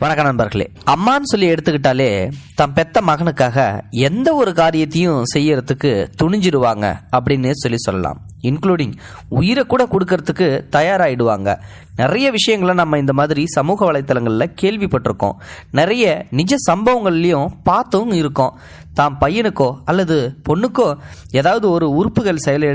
வணக்கம் நண்பர்களே அம்மான்னு சொல்லி எடுத்துக்கிட்டாலே தம் பெத்த மகனுக்காக எந்த ஒரு காரியத்தையும் செய்யறதுக்கு துணிஞ்சிடுவாங்க அப்படின்னு சொல்லி சொல்லலாம். இன்க்ளூடிங் உயிரை கூட கொடுக்கறதுக்கு தயாராகிடுவாங்க நிறைய விஷயங்களை நம்ம இந்த மாதிரி சமூக வலைத்தளங்களில் கேள்விப்பட்டிருக்கோம். நிறைய நிஜ சம்பவங்கள்லையும் பார்த்தும் இருக்கோம். தாம் பையனுக்கோ அல்லது பொண்ணுக்கோ ஏதாவது ஒரு உறுப்புகள் செயல்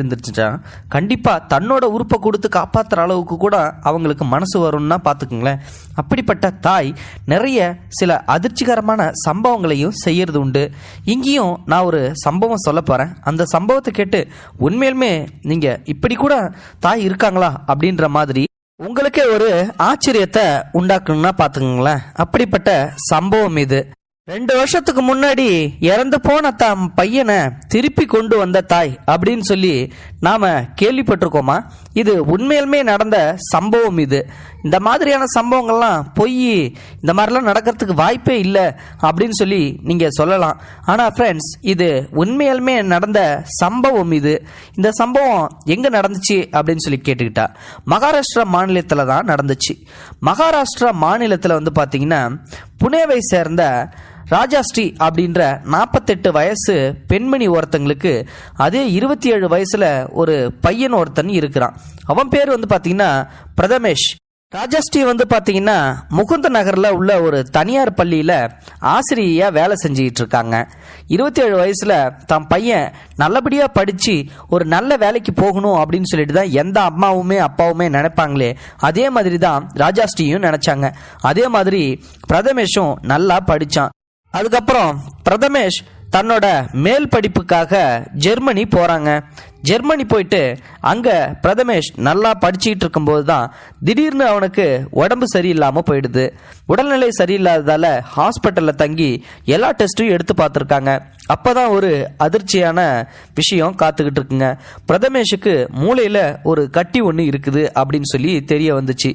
கண்டிப்பாக தன்னோட உறுப்பை கொடுத்து காப்பாற்றுற அளவுக்கு கூட அவங்களுக்கு மனசு வரும்னா பார்த்துக்குங்களேன் அப்படிப்பட்ட தாய் நிறைய சில அதிர்ச்சிகரமான சம்பவங்களையும் செய்யறது உண்டு. இங்கேயும் நான் ஒரு சம்பவம் சொல்ல போகிறேன் அந்த சம்பவத்தை கேட்டு உண்மையிலுமே நீங்கள் இப்படி கூட தாய் இருக்காங்களா அப்படின்ற மாதிரி உங்களுக்கே ஒரு ஆச்சரியத்தை உண்டாக்கணும்னா பார்த்துக்குங்களேன் அப்படிப்பட்ட சம்பவம் இது. ரெண்டு வருஷத்துக்கு முன்னாடி இறந்து போன தாம் பையனை திருப்பி கொண்டு வந்த தாய் அப்படின்னு சொல்லி நாம் கேள்விப்பட்டிருக்கோமா? இது உண்மையிலுமே நடந்த சம்பவம் இது. இந்த மாதிரியான சம்பவங்கள்லாம் பொய் இந்த மாதிரிலாம் நடக்கிறதுக்கு வாய்ப்பே இல்லை அப்படின்னு சொல்லி நீங்கள் சொல்லலாம். ஆனால் ஃப்ரெண்ட்ஸ் இது உண்மையிலுமே நடந்த சம்பவம் இது. இந்த சம்பவம் எங்கே நடந்துச்சு அப்படின்னு சொல்லி கேட்டுக்கிட்டா. மகாராஷ்டிரா மாநிலத்தில் தான் நடந்துச்சு. மகாராஷ்டிரா மாநிலத்தில் வந்து பார்த்தீங்கன்னா புனேவை சேர்ந்த ராஜாஸ்ரீ அப்படின்ற நாற்பத்தெட்டு வயசு பெண்மணி ஒருத்தங்களுக்கு அதே இருபத்தி ஏழு வயசுல ஒரு பையன் ஒருத்தன் இருக்கிறான். அவன் பேர் வந்து பார்த்தீங்கன்னா பிரதமேஷ். ராஜாஸ்ரீ வந்து பார்த்தீங்கன்னா முகுந்த நகரில் உள்ள ஒரு தனியார் பள்ளியில் ஆசிரியையாக வேலை செஞ்சுக்கிட்டு இருக்காங்க. இருபத்தி ஏழு வயசில் தன் பையன் நல்லபடியாக படித்து ஒரு நல்ல வேலைக்கு போகணும் அப்படின்னு சொல்லிட்டு தான் எந்த அம்மாவுமே அப்பாவுமே நினைப்பாங்களே அதே மாதிரி தான் ராஜாஸ்ரீயும் நினச்சாங்க. அதே மாதிரி பிரதமேஷும் நல்லா படித்தான் அதுக்கப்புறம் பிரதமேஷ் தன்னோட மேல் படிப்புக்காக ஜெர்மனி போகிறாங்க ஜெர்மனி போயிட்டு அங்கே பிரதமேஷ் நல்லா படிச்சுக்கிட்டு இருக்கும்போது தான் திடீர்னு அவனுக்கு உடம்பு சரியில்லாமல் போயிடுது. உடல்நிலை சரியில்லாததால் ஹாஸ்பிட்டலில் தங்கி எல்லா டெஸ்ட்டும் எடுத்து பார்த்துருக்காங்க. அப்போ தான் ஒரு அதிர்ச்சியான விஷயம் காத்துக்கிட்டு இருக்குங்க. பிரதமேஷுக்கு மூளையில் ஒரு கட்டி ஒன்று இருக்குது அப்படின்னு சொல்லி தெரிய வந்துச்சு.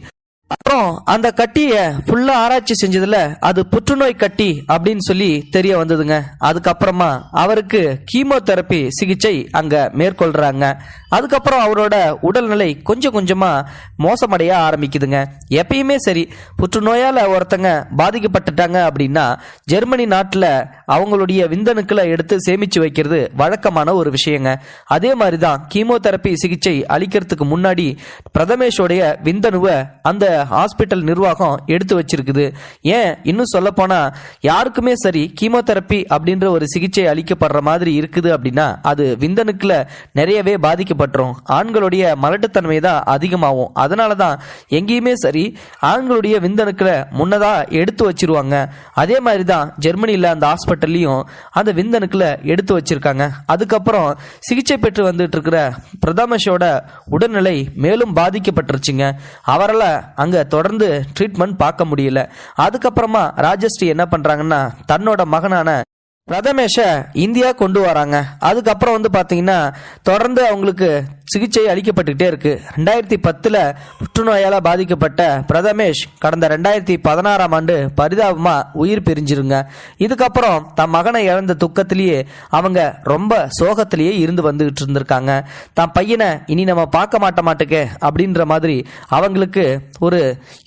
அப்புறம் அந்த கட்டியை ஃபுல்லா ஆராய்ச்சி செஞ்சதுல அது புற்றுநோய் கட்டி அப்படின்னு சொல்லி தெரிய வந்ததுங்க. அதுக்கப்புறமா அவருக்கு கீமோதெரப்பி சிகிச்சை அங்க மேற்கொள்றாங்க. அதுக்கப்புறம் அவரோட உடல்நிலை கொஞ்சம் கொஞ்சமா மோசமடைய ஆரம்பிக்குதுங்க. எப்பயுமே சரி புற்றுநோயால ஒருத்தங்க பாதிக்கப்பட்டுட்டாங்க அப்படின்னா ஜெர்மனி நாட்டில் அவங்களுடைய விந்தணுக்களை எடுத்து சேமிச்சு வைக்கிறது வழக்கமான ஒரு விஷயங்க. அதே மாதிரி தான் கீமோதெரப்பி சிகிச்சை அளிக்கிறதுக்கு முன்னாடி பிரதமேஷோடைய விந்தணுவை அந்த ஹாஸ்பிட்டல் நிர்வாகம் எடுத்து வச்சிருக்குது. ஏன்? இன்னும் சொல்லப்போனால் யாருக்குமே சரி கீமோதெரப்பி அப்படின்ற ஒரு சிகிச்சை அளிக்கப்படுற மாதிரி இருக்குது அப்படின்னா அது விந்தணுக்களை நிறையவே பாதிக்கப்பட்டுரும். ஆண்களுடைய மலட்டுத்தன்மை தான் அதிகமாகும். அதனால தான் எங்கேயுமே சரி ஆண்களுடைய விந்தணுக்களை முன்னதாக எடுத்து வச்சிருவாங்க. அதே மாதிரி தான் ஜெர்மனியில் அந்த ஹாஸ்பிட்டல்லையும் அந்த விந்தணுக்களை எடுத்து வச்சிருக்காங்க. அதுக்கப்புறம் சிகிச்சை பெற்று வந்துட்டு இருக்கிற பிரதமஷோட உடல்நிலை மேலும் பாதிக்கப்பட்டுருச்சுங்க. அவரால் அங்கே தொடர்ந்து ட்ரீட்மெண்ட் பார்க்க முடியல. அதுக்கப்புறமா ராஜஸ்ரீ என்ன பண்ணுறாங்கன்னா தன்னோட மகனான பிரதமேஷை இந்தியா கொண்டு வராங்க. அதுக்கப்புறம் வந்து பார்த்தீங்கன்னா தொடர்ந்து அவங்களுக்கு சிகிச்சை அளிக்கப்பட்டுக்கிட்டே இருக்கு. ரெண்டாயிரத்தி பத்தில் புற்றுநோயால் பாதிக்கப்பட்ட பிரதமேஷ் கடந்த ரெண்டாயிரத்தி பதினாறாம் ஆண்டு பரிதாபமாக உயிர் பிரிஞ்சிருங்க. இதுக்கப்புறம் தன் மகனை இழந்த துக்கத்திலேயே அவங்க ரொம்ப சோகத்திலேயே இருந்து வந்துகிட்டு இருந்திருக்காங்க. தன் பையனை இனி நம்ம பார்க்க மாட்ட மாட்டேக்கே அப்படின்ற மாதிரி அவங்களுக்கு ஒரு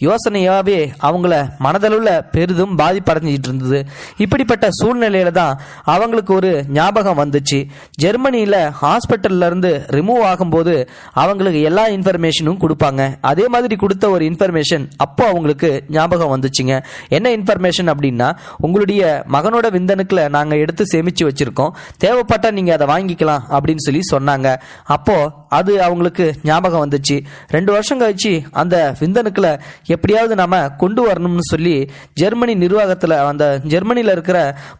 யோசனையாகவே அவங்கள மனதளவில் பெரிதும் பாதிப்படைஞ்சிட்டு இருந்தது. இப்படிப்பட்ட சூழ்நிலையில தான் அவங்களுக்கு ஒரு ஞாபகம் வந்துச்சு. ஜெர்மனியில் ஹாஸ்பிட்டல்ல இருந்து ரிமூவ் ஆகும்போது அவங்களுக்கு எல்லா இன்ஃபர்மேஷனும் கொடுப்பாங்க. அதே மாதிரி கொடுத்த ஒரு இன்ஃபர்மேஷன் அப்போ அவங்களுக்கு ஞாபகம் வந்துச்சுங்க. என்ன இன்ஃபர்மேஷன் அப்படின்னா உங்களுடைய மகனோட விந்தணுக்களை நாங்கள் எடுத்து சேமித்து வச்சுருக்கோம். தேவைப்பட்டால் நீங்கள் அதை வாங்கிக்கலாம் அப்படின்னு சொல்லி சொன்னாங்க. அப்போது அது அவங்களுக்கு ஞாபகம் வந்துச்சு. ரெண்டு வருஷம் கழிச்சு அந்த விந்தணுக்களை எப்படியாவது நாம் கொண்டு வரணும்னு சொல்லி ஜெர்மனி நிர்வாகத்தில் அந்த ஜெர்மனியில் இருக்கிற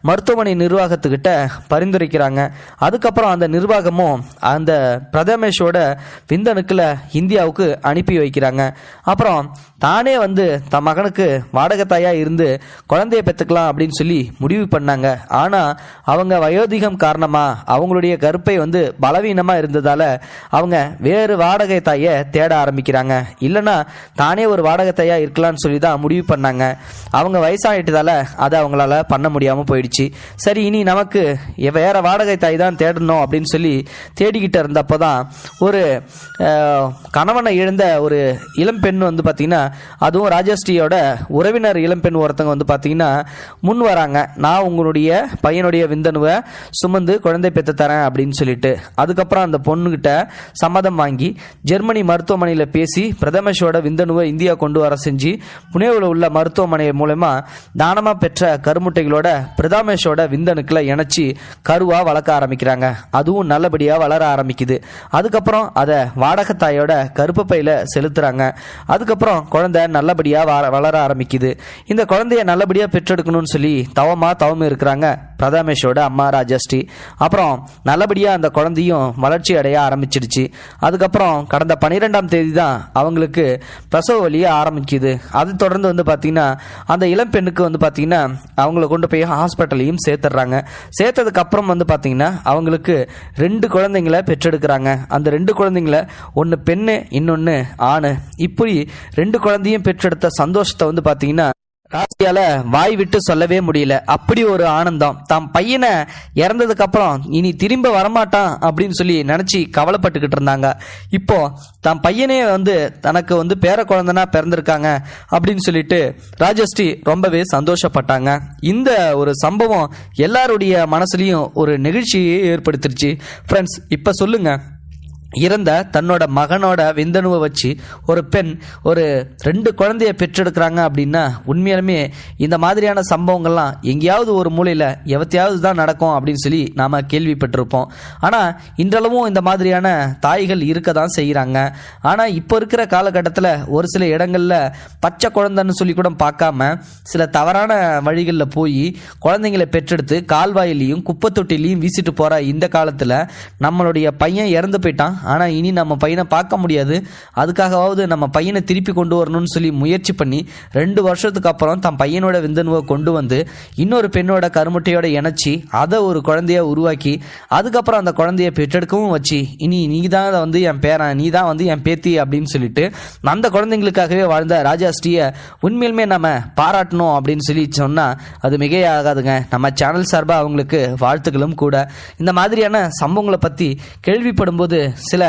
மருத்துவமனை நிர்வாகத்துக்கிட்ட பரிந்துரைக்கிறாங்க. அதுக்கப்புறம் அந்த நிர்வாகமும் அந்த பிரதமேஷோட விந்தணுக்கில் இந்தியாவுக்கு அனுப்பி வைக்கிறாங்க. அப்புறம் தானே வந்து தன் மகனுக்கு வாடகத்தாயா இருந்து குழந்தைய பெற்றுக்கலாம் அப்படின்னு சொல்லி முடிவு பண்ணாங்க. ஆனால் அவங்க வயோதிகம் காரணமாக அவங்களுடைய கருப்பை வந்து பலவீனமாக இருந்ததால் அவங்க வேறு வாடகை தாயை தேட ஆரம்பிக்கிறாங்க. இல்லைன்னா தானே ஒரு வாடகை தாயாக இருக்கலாம்னு சொல்லி தான் முடிவு பண்ணாங்க. அவங்க வயசாகிட்டதால் அதை அவங்களால பண்ண முடியாமல் போயிடுச்சு. சரி இனி நமக்கு வேற வாடகை தாய் தான் தேடணும் அப்படின்னு சொல்லி தேடிக்கிட்டு இருந்தப்போ தான் ஒரு கணவனை இழந்த ஒரு இளம்பெண் வந்து பார்த்தீங்கன்னா அதுவும் ராஜஸ்ரீயோட உறவினர் இளம்பெண் ஒருத்தவங்க வந்து பார்த்தீங்கன்னா முன் வராங்க. நான் உங்களுடைய பையனுடைய விந்தணுவை சுமந்து குழந்தை பெற்று தரேன் அப்படின்னு சொல்லிட்டு அதுக்கப்புறம் அந்த பொண்ணுகிட்ட சம்மதம் வாங்கி ஜெர்மனி மருத்துவமனையில் பேசி பிரதமேஷோட விந்தணுவை இந்தியா கொண்டு வர செஞ்சு புனேவில் உள்ள மருத்துவமனை மூலமா தானமாக பெற்ற கருமுட்டைகளோட பிரதமேஷோட விந்தணுக்களை இணைச்சி கருவாக வளர்க்க ஆரம்பிக்கிறாங்க. அதுவும் நல்லபடியாக வளர ஆரம்பிக்குது. அதுக்கப்புறம் அதை வாடகத்தாயோட கருப்பு பையில் செலுத்துகிறாங்க அதுக்கப்புறம் குழந்தை நல்லபடியாக வளர ஆரம்பிக்குது. இந்த குழந்தைய நல்லபடியாக பெற்றெடுக்கணும்னு சொல்லி தவமாக தவம் இருக்கிறாங்க. பிரதாமேஷோட அம்மா ராஜஸ்ரீ. அப்புறம் நல்லபடியாக அந்த குழந்தையும் வளர்ச்சி அடைய ஆரம்பிச்சிடுச்சு. அதுக்கப்புறம் கடந்த பன்னிரெண்டாம் தேதி தான் அவங்களுக்கு பிரசவ வலிய ஆரம்பிக்குது. அது தொடர்ந்து வந்து பார்த்தீங்கன்னா அந்த இளம் பெண்ணுக்கு வந்து பார்த்தீங்கன்னா அவங்கள கொண்டு போய் ஹாஸ்பிட்டலையும் சேர்த்துடுறாங்க. சேர்த்ததுக்கு அப்புறம் வந்து பார்த்தீங்கன்னா அவங்களுக்கு ரெண்டு குழந்தைங்கள பெற்றெடுக்கிறாங்க. அந்த ரெண்டு குழந்தைங்கள ஒன்று பெண்ணு இன்னொன்று ஆணு. இப்படி ரெண்டு குழந்தையும் பெற்றெடுத்த சந்தோஷத்தை வந்து பார்த்தீங்கன்னா ராசியால வாய் விட்டு சொல்லவே முடியல. அப்படி ஒரு ஆனந்தம். தம் பையனை இறந்ததுக்கு அப்புறம் இனி திரும்ப வரமாட்டான் அப்படின்னு சொல்லி நினைச்சு கவலைப்பட்டுக்கிட்டு இருந்தாங்க. இப்போ தம் பையனே வந்து தனக்கு வந்து பேர குழந்தனா பிறந்திருக்காங்க அப்படின்னு சொல்லிட்டு ராஜஸ்ரீ ரொம்பவே சந்தோஷப்பட்டாங்க. இந்த ஒரு சம்பவம் எல்லாருடைய மனசுலையும் ஒரு நெகிழ்ச்சியை ஏற்படுத்திருச்சு. ஃப்ரெண்ட்ஸ் இப்போ சொல்லுங்கள் இறந்த தன்னோட மகனோட விந்தணுவை வச்சு ஒரு பெண் ஒரு ரெண்டு குழந்தைய பெற்றெடுக்கிறாங்க அப்படின்னா உண்மையாலுமே இந்த மாதிரியான சம்பவங்கள்லாம் எங்கேயாவது ஒரு மூலையில் எவத்தையாவது தான் நடக்கும் அப்படின்னு சொல்லி நாம் கேள்விப்பட்டிருப்போம். ஆனால் இன்றளவும் இந்த மாதிரியான தாய்கள் இருக்க தான் செய்கிறாங்க ஆனால் இப்போ இருக்கிற காலகட்டத்தில் ஒரு சில இடங்களில் பச்சை குழந்தைன்னு சொல்லி கூட பார்க்காம சில தவறான வழிகளில் போய் குழந்தைங்களை பெற்றெடுத்து கால்வாயிலையும் குப்பை தொட்டிலையும் வீசிட்டு போகிற இந்த காலத்தில் நம்மளுடைய பையன் இறந்து போயிட்டான். ஆனால் இனி நம்ம பையனை பார்க்க முடியாது. அதுக்காகவாவது நம்ம பையனை திருப்பி கொண்டு வரணும்னு சொல்லி முயற்சி பண்ணி ரெண்டு வருஷத்துக்கு அப்புறம் தன் பையனோட விந்தணுவை கொண்டு வந்து இன்னொரு பெண்ணோட கருமுட்டையோட இணைச்சி அதை ஒரு குழந்தைய உருவாக்கி அதுக்கப்புறம் அந்த குழந்தைய பெற்றெடுக்கவும் வச்சு இனி நீ தான் வந்து என் பேரன் நீ தான் வந்து என் பேத்தி அப்படின்னு சொல்லிட்டு அந்த குழந்தைங்களுக்காகவே வாழ்ந்த ராஜாஸ்ரீயை உண்மையிலுமே நம்ம பாராட்டணும் அப்படின்னு சொல்லி சொன்னால் அது மிகையாகாதுங்க. நம்ம சேனல் சார்பாக அவங்களுக்கு வாழ்த்துக்களும் கூட. இந்த மாதிரியான சம்பவங்களை பற்றி கேள்விப்படும்போது சில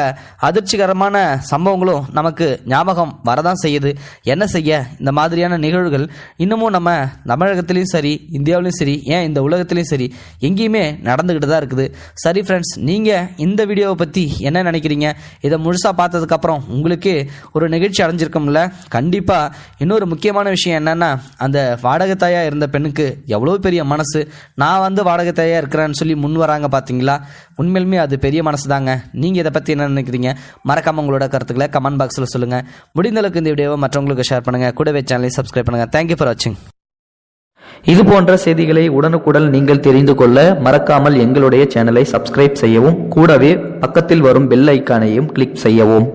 அதிர்ச்சிகரமான சம்பவங்களும் நமக்கு ஞாபகம் வரதான் செய்யுது. என்ன செய்ய? இந்த மாதிரியான நிகழ்வுகள் இன்னமும் நம்ம தமிழகத்திலையும் சரி இந்தியாவிலையும் சரி ஏன் இந்த உலகத்திலையும் சரி எங்கேயுமே நடந்துக்கிட்டு தான் இருக்குது. சரி ஃப்ரெண்ட்ஸ் நீங்கள் இந்த வீடியோவை பற்றி என்ன நினைக்கிறீங்க? இதை முழுசாக பார்த்ததுக்கப்புறம் உங்களுக்கு ஒரு நிகழ்ச்சி அடைஞ்சிருக்கும்ல. கண்டிப்பாக இன்னொரு முக்கியமான விஷயம் என்னன்னா அந்த வாடகைத்தாயாக இருந்த பெண்ணுக்கு எவ்வளோ பெரிய மனசு. நான் வந்து வாடகைத்தாயாக இருக்கிறேன்னு சொல்லி முன் வராங்க பார்த்தீங்களா உண்மையிலுமே அது பெரிய மனசு தாங்க நீங்கள் இதை பற்றி என்ன நினைக்கிறீங்க? மறக்காம உங்களோட கருத்துக்களை கமெண்ட் பாக்ஸில் சொல்லுங்கள் முடிந்தளவுக்கு இந்த வீடியோவை மற்றவங்களுக்கு ஷேர் பண்ணுங்கள் கூடவே சேனலை சப்ஸ்கிரைப் பண்ணுங்கள் தேங்க்யூ ஃபார் வாட்சிங் இது போன்ற செய்திகளை உடனுக்குடன் நீங்கள் தெரிந்து கொள்ள மறக்காமல் எங்களுடைய சேனலை சப்ஸ்கிரைப் செய்யவும் கூடவே பக்கத்தில் வரும் பெல் ஐக்கானையும் கிளிக் செய்யவும்.